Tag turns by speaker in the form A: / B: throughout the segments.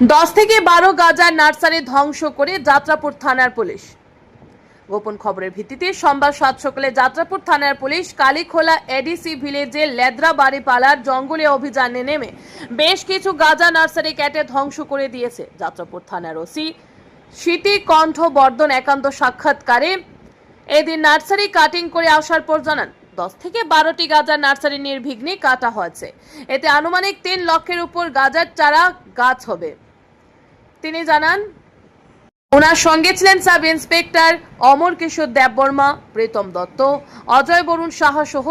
A: দশ থেকে বারো গাজার নার্সারি ধ্বংস করে যাত্রাপুর থানার পুলিশ। গোপন খবরের ভিত্তিতে সোমবার সাত সকালে যাত্রাপুর থানার পুলিশ কালীখোলা এডিসি ভিলেজে লেদ্রা বাড়িপালার জঙ্গলে অভিযানে নেমে বেশ কিছু গাজা নার্সারি ক্যাটে ধ্বংস করে দিয়েছে। যাত্রাপুর থানার ওসি স্মৃতি কণ্ঠ বর্ধন একান্ত সাক্ষাৎকারে এদিন নার্সারি কাটিং করে আসার পর জানান, দশ থেকে বারোটি গাজার নার্সারি নির্বিঘ্নে কাটা হয়েছে। এতে আনুমানিক তিন লক্ষের উপর গাজার চারা, গাছ হবে। তিনি জানান, ওনার সঙ্গে ছিলেন সাব ইন্সপেক্টর অমর কিশোর দেববর্মা, প্রীতম দত্ত, অজয় বরুণ সাহা সহ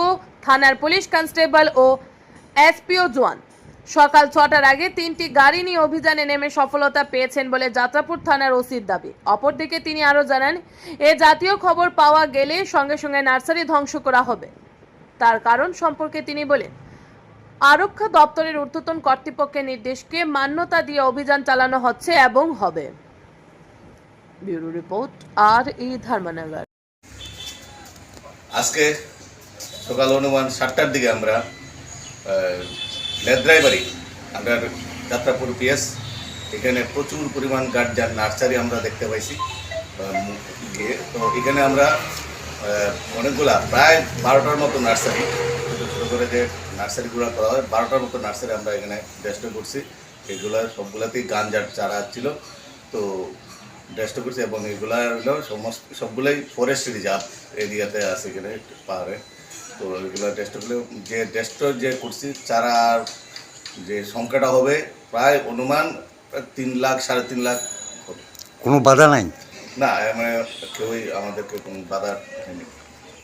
A: থানার পুলিশ কনস্টেবল ও এসপিও জোয়ান। সকাল ছটার আগে তিনটি গাড়ি নিয়ে অভিযানে নেমে সফলতা পেয়েছেন বলে যাত্রাপুর থানার ওসির দাবি। অপরদিকে তিনি আরও জানান, এ জাতীয় খবর পাওয়া গেলে সঙ্গে সঙ্গে নার্সারি ধ্বংস করা হবে। তার কারণ সম্পর্কে তিনি বলেন আরক্ষা দপ্তরের ঊর্ধ্বতন কর্তৃপক্ষের নির্দেশকে মান্যতা দিয়ে অভিযান চালানো হচ্ছে এবং হবে। ব্যুরো রিপোর্ট আর ই ধর্মনগর।
B: আজকে সকাল অনুমান সাতটার দিকে আমরা আহ, লেদ্রাই বাড়ি আমরা যাত্রাপুর পিএস এখানে প্রচুর পরিমাণ গার্জার নার্সারি আমরা দেখতে পাইছি। তো এখানে আমরা অনেকগুলা প্রায় বারোটার মতো নার্সারি করে যে নার্সারিগুলো করা হয় বারোটার মতো নার্সারি আমরা এখানে ডেস্ট করছি। এগুলো সবগুলাতেই গাঞ্জার চারা ছিল। তো ডেস্ট করছি এবং এগুলা হলো সমস্ত সবগুলোই ফরেস্ট রিজার্ভ এরিয়াতে আছে এখানে পাহাড়ে। তো এগুলো ডেস্ট করলে যে ডেস্ট যে করছি চারার যে সংখ্যাটা হবে প্রায় অনুমান তিন লাখ সাড়ে তিন লাখ
C: কোনো বাধা নাই?
B: না মানে কেউই আমাদেরকে কোনো বাধা হয়নি